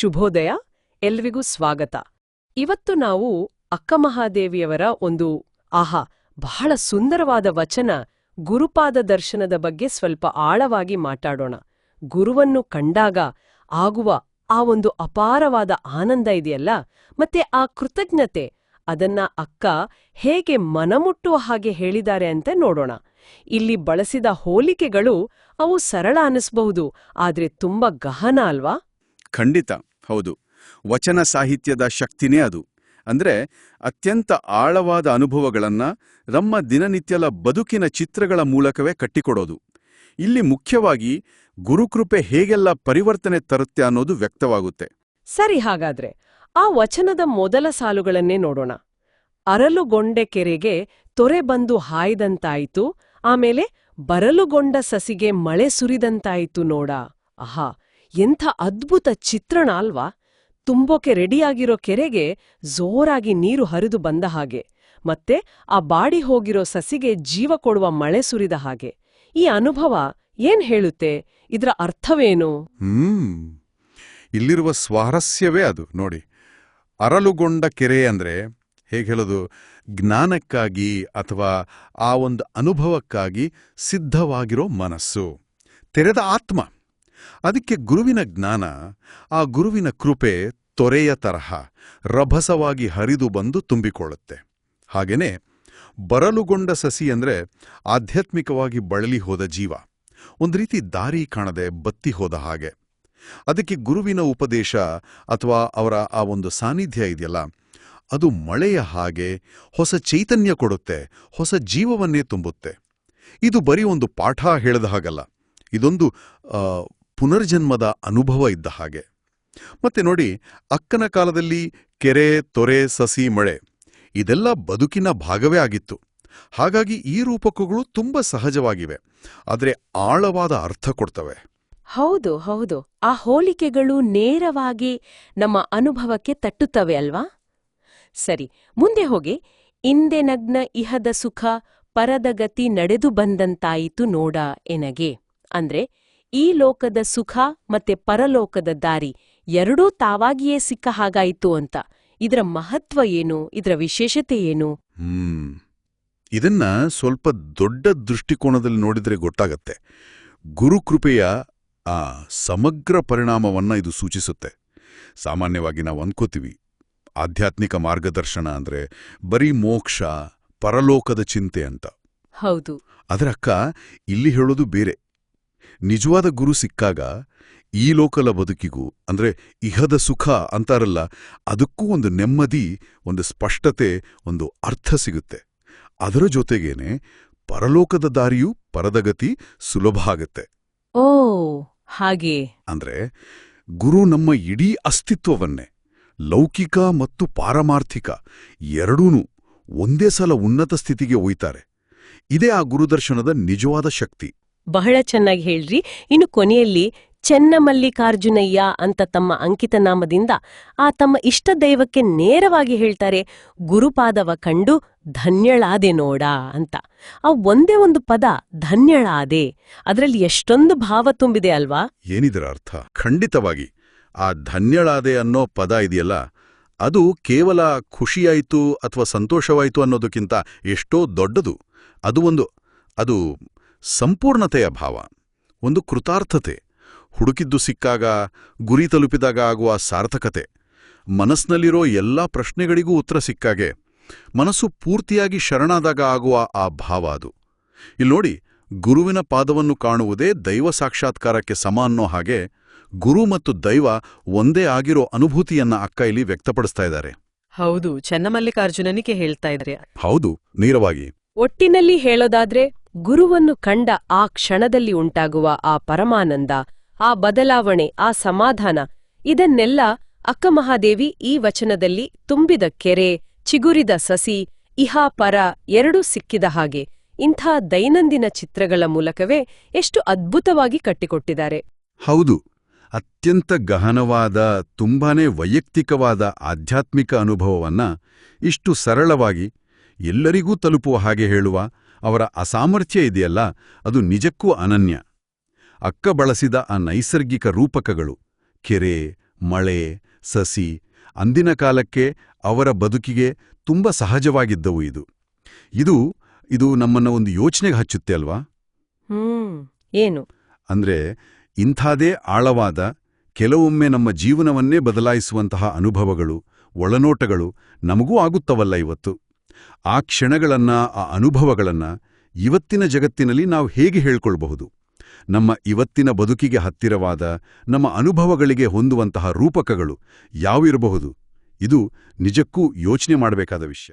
ಶುಭೋದಯ. ಎಲ್ರಿಗೂ ಸ್ವಾಗತ. ಇವತ್ತು ನಾವು ಅಕ್ಕಮಹಾದೇವಿಯವರ ಒಂದು, ಆಹಾ, ಬಹಳ ಸುಂದರವಾದ ವಚನ ಗುರುಪಾದ ದರ್ಶನದ ಬಗ್ಗೆ ಸ್ವಲ್ಪ ಆಳವಾಗಿ ಮಾತಾಡೋಣ. ಗುರುವನ್ನು ಕಂಡಾಗ ಆಗುವ ಆ ಒಂದು ಅಪಾರವಾದ ಆನಂದ ಇದೆಯಲ್ಲ? ಮತ್ತೆ ಆ ಕೃತಜ್ಞತೆ, ಅದನ್ನ ಅಕ್ಕ ಹೇಗೆ ಮನಮುಟ್ಟುವ ಹಾಗೆ ಹೇಳಿದ್ದಾರೆ ಅಂತ ನೋಡೋಣ. ಇಲ್ಲಿ ಬಳಸಿದ ಹೋಲಿಕೆಗಳು ಅವು ಸರಳ ಅನಿಸ್ಬಹುದು, ಆದ್ರೆ ತುಂಬಾ ಗಹನ ಅಲ್ವಾ? ಖಂಡಿತ. ಹೌದು. ವಚನ ಸಾಹಿತ್ಯದ ಶಕ್ತಿನೇ ಅದು. ಅಂದ್ರೆ ಅತ್ಯಂತ ಆಳವಾದ ಅನುಭವಗಳನ್ನ ನಮ್ಮ ದಿನನಿತ್ಯದ ಬದುಕಿನ ಚಿತ್ರಗಳ ಮೂಲಕವೇ ಕಟ್ಟಿಕೊಡೋದು. ಇಲ್ಲಿ ಮುಖ್ಯವಾಗಿ ಗುರುಕೃಪೆ ಹೇಗೆಲ್ಲ ಪರಿವರ್ತನೆ ತರುತ್ತೆ ಅನ್ನೋದು ವ್ಯಕ್ತವಾಗುತ್ತೆ. ಸರಿ ಹಾಗಾದ್ರೆ, ಆ ವಚನದ ಮೊದಲ ಸಾಲುಗಳನ್ನೇ ನೋಡೋಣ. ಅರಲುಗೊಂಡೆ ಕೆರೆಗೆ ತೊರೆ ಬಂದು ಹಾಯ್ದಂತಾಯಿತು, ಆಮೇಲೆ ಬರಲುಗೊಂಡ ಸಸಿಗೆ ಮಳೆ ಸುರಿದಂತಾಯಿತು ನೋಡ. ಆಹಾ ಎಂಥ ಅದ್ಭುತ ಚಿತ್ರಣ ಅಲ್ವಾ? ತುಂಬೋಕೆ ರೆಡಿಯಾಗಿರೋ ಕೆರೆಗೆ ಜೋರಾಗಿ ನೀರು ಹರಿದು ಬಂದ ಹಾಗೆ. ಮತ್ತೆ ಆ ಬಾಡಿ ಹೋಗಿರೋ ಸಸಿಗೆ ಜೀವ ಕೊಡುವ ಮಳೆ ಸುರಿದ ಹಾಗೆ. ಈ ಅನುಭವ ಏನ್ ಹೇಳುತ್ತೆ? ಇದರ ಅರ್ಥವೇನು? ಇಲ್ಲಿರುವ ಸ್ವಾರಸ್ಯವೇ ಅದು. ನೋಡಿ ಅರಲುಗೊಂಡ ಕೆರೆ ಅಂದ್ರೆ ಹೇಗೆ ಹೇಳೋದು? ಜ್ಞಾನಕ್ಕಾಗಿ ಅಥವಾ ಆ ಒಂದು ಅನುಭವಕ್ಕಾಗಿ ಸಿದ್ಧವಾಗಿರೋ ಮನಸ್ಸು. ತೆರೆದ ಆತ್ಮ. ಅದಕ್ಕೆ ಗುರುವಿನ ಜ್ಞಾನ, ಆ ಗುರುವಿನ ಕೃಪೆ ತೊರೆಯ ತರಹ ರಭಸವಾಗಿ ಹರಿದು ಬಂದು ತುಂಬಿಕೊಳ್ಳುತ್ತೆ. ಹಾಗೇನೆ ಬರಲುಗೊಂಡ ಸಸಿ ಅಂದ್ರೆ ಆಧ್ಯಾತ್ಮಿಕವಾಗಿ ಬಳಲಿ ಹೋದ ಜೀವ. ಒಂದು ರೀತಿ ದಾರಿ ಕಾಣದೆ ಬತ್ತಿ ಹೋದ ಹಾಗೆ. ಅದಕ್ಕೆ ಗುರುವಿನ ಉಪದೇಶ ಅಥವಾ ಅವರ ಆ ಒಂದು ಸಾನ್ನಿಧ್ಯ ಇದೆಯಲ್ಲ, ಅದು ಮಳೆಯ ಹಾಗೆ ಹೊಸ ಚೈತನ್ಯ ಕೊಡುತ್ತೆ, ಹೊಸ ಜೀವವನ್ನೇ ತುಂಬುತ್ತೆ. ಇದು ಬರೀ ಒಂದು ಪಾಠ ಹೇಳದ ಹಾಗಲ್ಲ. ಇದೊಂದು ಪುನರ್ಜನ್ಮದ ಅನುಭವ ಇದ್ದ ಹಾಗೆ. ಮತ್ತೆ ನೋಡಿ, ಅಕ್ಕನ ಕಾಲದಲ್ಲಿ ಕೆರೆ, ತೊರೆ, ಸಸಿ, ಮಳೆ, ಇದೆಲ್ಲ ಬದುಕಿನ ಭಾಗವೇ ಆಗಿತ್ತು. ಹಾಗಾಗಿ ಈ ರೂಪಕಗಳು ತುಂಬಾ ಸಹಜವಾಗಿವೆ. ಆದರೆ ಆಳವಾದ ಅರ್ಥ ಕೊಡ್ತವೆ. ಹೌದು ಹೌದು. ಆ ಹೋಲಿಕೆಗಳು ನೇರವಾಗಿ ನಮ್ಮ ಅನುಭವಕ್ಕೆ ತಟ್ಟುತ್ತವೆ ಅಲ್ವಾ? ಸರಿ, ಮುಂದೆ ಹೋಗಿ. ಇಂದೆ ನಗ್ನ ಇಹದ ಸುಖ ಪರದಗತಿ ನಡೆದು ಬಂದಂತಾಯಿತು ನೋಡ ಎನಗೆ. ಅಂದ್ರೆ ಈ ಲೋಕದ ಸುಖ ಮತ್ತೆ ಪರಲೋಕದ ದಾರಿ ಎರಡೂ ತಾವಾಗಿಯೇ ಸಿಕ್ಕ ಹಾಗಾಯಿತು ಅಂತ. ಇದರ ಮಹತ್ವ ಏನು? ಇದರ ವಿಶೇಷತೆ ಏನು? ಇದನ್ನ ಸ್ವಲ್ಪ ದೊಡ್ಡ ದೃಷ್ಟಿಕೋನದಲ್ಲಿ ನೋಡಿದ್ರೆ ಗೊತ್ತಾಗತ್ತೆ. ಗುರುಕೃಪೆಯ ಆ ಸಮಗ್ರ ಪರಿಣಾಮವನ್ನ ಇದು ಸೂಚಿಸುತ್ತೆ. ಸಾಮಾನ್ಯವಾಗಿ ನಾವು ಅನ್ಕೋತೀವಿ ಆಧ್ಯಾತ್ಮಿಕ ಮಾರ್ಗದರ್ಶನ ಅಂದ್ರೆ ಬರೀ ಮೋಕ್ಷ ಪರಲೋಕದ ಚಿಂತೆ ಅಂತ. ಹೌದು. ಅದರಕ್ಕ ಇಲ್ಲಿ ಹೇಳೋದು ಬೇರೆ. ನಿಜವಾದ ಗುರು ಸಿಕ್ಕಾಗ ಈ ಲೋಕಲ ಬದುಕಿಗೂ ಅಂದ್ರೆ ಇಹದ ಸುಖ ಅಂತಾರಲ್ಲ ಅದಕ್ಕೂ ಒಂದು ನೆಮ್ಮದಿ ಒಂದು ಸ್ಪಷ್ಟತೆ ಒಂದು ಅರ್ಥ ಸಿಗುತ್ತೆ. ಅದರ ಜೊತೆಗೇನೆ ಪರಲೋಕದ ದಾರಿಯೂ ಪರದಗತಿ ಸುಲಭ ಆಗತ್ತೆ. ಓ ಹಾಗೆ. ಅಂದ್ರೆ ಗುರು ನಮ್ಮ ಇಡೀ ಅಸ್ತಿತ್ವವನ್ನೇ ಲೌಕಿಕ ಮತ್ತು ಪಾರಮಾರ್ಥಿಕ ಎರಡೂನು ಒಂದೇ ಸಲ ಉನ್ನತ ಸ್ಥಿತಿಗೆ ಒಯ್ತಾರೆ. ಇದೇ ಆ ಗುರುದರ್ಶನದ ನಿಜವಾದ ಶಕ್ತಿ. ಬಹಳ ಚೆನ್ನಾಗಿ ಹೇಳ್ರಿ. ಇನ್ನು ಕೊನೆಯಲ್ಲಿ ಚೆನ್ನಮಲ್ಲಿಕಾರ್ಜುನಯ್ಯ ಅಂತ ತಮ್ಮ ಅಂಕಿತ ನಾಮದಿಂದ ಆ ತಮ್ಮ ಇಷ್ಟ ದೈವಕ್ಕೆ ನೇರವಾಗಿ ಹೇಳ್ತಾರೆ, ಗುರುಪಾದವ ಕಂಡು ಧನ್ಯಳಾದೆ ನೋಡ ಅಂತ. ಆ ಒಂದೇ ಒಂದು ಪದ ಧನ್ಯಳಾದೆ, ಅದರಲ್ಲಿ ಎಷ್ಟೊಂದು ಭಾವ ತುಂಬಿದೆ ಅಲ್ವಾ? ಏನಿದರ ಅರ್ಥ? ಖಂಡಿತವಾಗಿ. ಆ ಧನ್ಯಳಾದೆ ಅನ್ನೋ ಪದ ಇದೆಯಲ್ಲ, ಅದು ಕೇವಲ ಖುಷಿಯಾಯಿತು ಅಥವಾ ಸಂತೋಷವಾಯಿತು ಅನ್ನೋದಕ್ಕಿಂತ ಎಷ್ಟೋ ದೊಡ್ಡದು. ಅದು ಒಂದು, ಅದು ಸಂಪೂರ್ಣತೆಯ ಭಾವ ಒಂದು ಕೃತಾರ್ಥತೆ. ಹುಡುಕಿದ್ದು ಸಿಕ್ಕಾಗ ಗುರಿ ತಲುಪಿದಾಗ ಆಗುವ ಸಾರ್ಥಕತೆ. ಮನಸ್ಸಿನಲ್ಲಿರೋ ಎಲ್ಲಾ ಪ್ರಶ್ನೆಗಳಿಗೂ ಉತ್ತರ ಸಿಕ್ಕಾಗೆ ಮನಸ್ಸು ಪೂರ್ತಿಯಾಗಿ ಶರಣಾದಾಗ ಆಗುವ ಆ ಭಾವ ಅದು. ಇಲ್ಲಿ ನೋಡಿ ಗುರುವಿನ ಪಾದವನ್ನು ಕಾಣುವುದೇ ದೈವ ಸಾಕ್ಷಾತ್ಕಾರಕ್ಕೆ ಸಮ ಅನ್ನೋ ಹಾಗೆ ಗುರು ಮತ್ತು ದೈವ ಒಂದೇ ಆಗಿರೋ ಅನುಭೂತಿಯನ್ನ ಅಕ್ಕ ಇಲ್ಲಿ ವ್ಯಕ್ತಪಡಿಸ್ತಾ ಇದ್ದಾರೆ. ಹೌದು ಚನ್ನಮಲ್ಲಿಕಾರ್ಜುನನಿಗೆ ಹೇಳ್ತಾ ಇದ್ರೆ ಹೌದು ನೇರವಾಗಿ. ಒಟ್ಟಿನಲ್ಲಿ ಹೇಳೋದಾದ್ರೆ ಗುರುವನ್ನು ಕಂಡ ಆ ಕ್ಷಣದಲ್ಲಿ ಉಂಟಾಗುವ ಆ ಪರಮಾನಂದ, ಆ ಬದಲಾವಣೆ, ಆ ಸಮಾಧಾನ, ಇದನ್ನೆಲ್ಲ ಅಕ್ಕಮಹಾದೇವಿ ಈ ವಚನದಲ್ಲಿ ತುಂಬಿದ ಕೆರೆ, ಚಿಗುರಿದ ಸಸಿ, ಇಹಾ ಪರ ಎರಡೂ ಸಿಕ್ಕಿದ ಹಾಗೆ ಇಂಥ ದೈನಂದಿನ ಚಿತ್ರಗಳ ಮೂಲಕವೇ ಎಷ್ಟು ಅದ್ಭುತವಾಗಿ ಕಟ್ಟಿಕೊಟ್ಟಿದ್ದಾರೆ. ಹೌದು, ಅತ್ಯಂತ ಗಹನವಾದ, ತುಂಬಾನೇ ವೈಯಕ್ತಿಕವಾದ ಆಧ್ಯಾತ್ಮಿಕ ಅನುಭವವನ್ನ ಇಷ್ಟು ಸರಳವಾಗಿ ಎಲ್ಲರಿಗೂ ತಲುಪುವ ಹಾಗೆ ಹೇಳುವ ಅವರ ಅಸಾಮರ್ಥ್ಯ ಇದೆಯಲ್ಲ ಅದು ನಿಜಕ್ಕೂ ಅನನ್ಯ. ಅಕ್ಕ ಬಳಸಿದ ಆ ನೈಸರ್ಗಿಕ ರೂಪಕಗಳು ಕೆರೆ ಮಳೆ ಸಸಿ ಅಂದಿನ ಕಾಲಕ್ಕೆ ಅವರ ಬದುಕಿಗೆ ತುಂಬ ಸಹಜವಾಗಿದ್ದವು ಇದು. ಇದು ಇದು ನಮ್ಮನ್ನ ಒಂದು ಯೋಚನೆಗೆ ಹಚ್ಚುತ್ತೆ ಅಲ್ವಾ? ಹ್ಮ್ ಏನು? ಅಂದ್ರೆ ಇಂಥದೇ ಆಳವಾದ ಕೆಲವೊಮ್ಮೆ ನಮ್ಮ ಜೀವನವನ್ನೇ ಬದಲಾಯಿಸುವಂತಹ ಅನುಭವಗಳು ಒಳನೋಟಗಳು ನಮಗೂ ಆಗುತ್ತವಲ್ಲ ಇವತ್ತು. ಆ ಕ್ಷಣಗಳನ್ನು, ಆ ಅನುಭವಗಳನ್ನು ಇವತ್ತಿನ ಜಗತ್ತಿನಲ್ಲಿ ನಾವು ಹೇಗೆ ಹೇಳ್ಕೊಳ್ಬಹುದು? ನಮ್ಮ ಇವತ್ತಿನ ಬದುಕಿಗೆ ಹತ್ತಿರವಾದ, ನಮ್ಮ ಅನುಭವಗಳಿಗೆ ಹೊಂದುವಂತಹ ರೂಪಕಗಳು ಯಾವಿರಬಹುದು ಇದು ನಿಜಕ್ಕೂ ಯೋಚನೆ ಮಾಡಬೇಕಾದ ವಿಷಯ.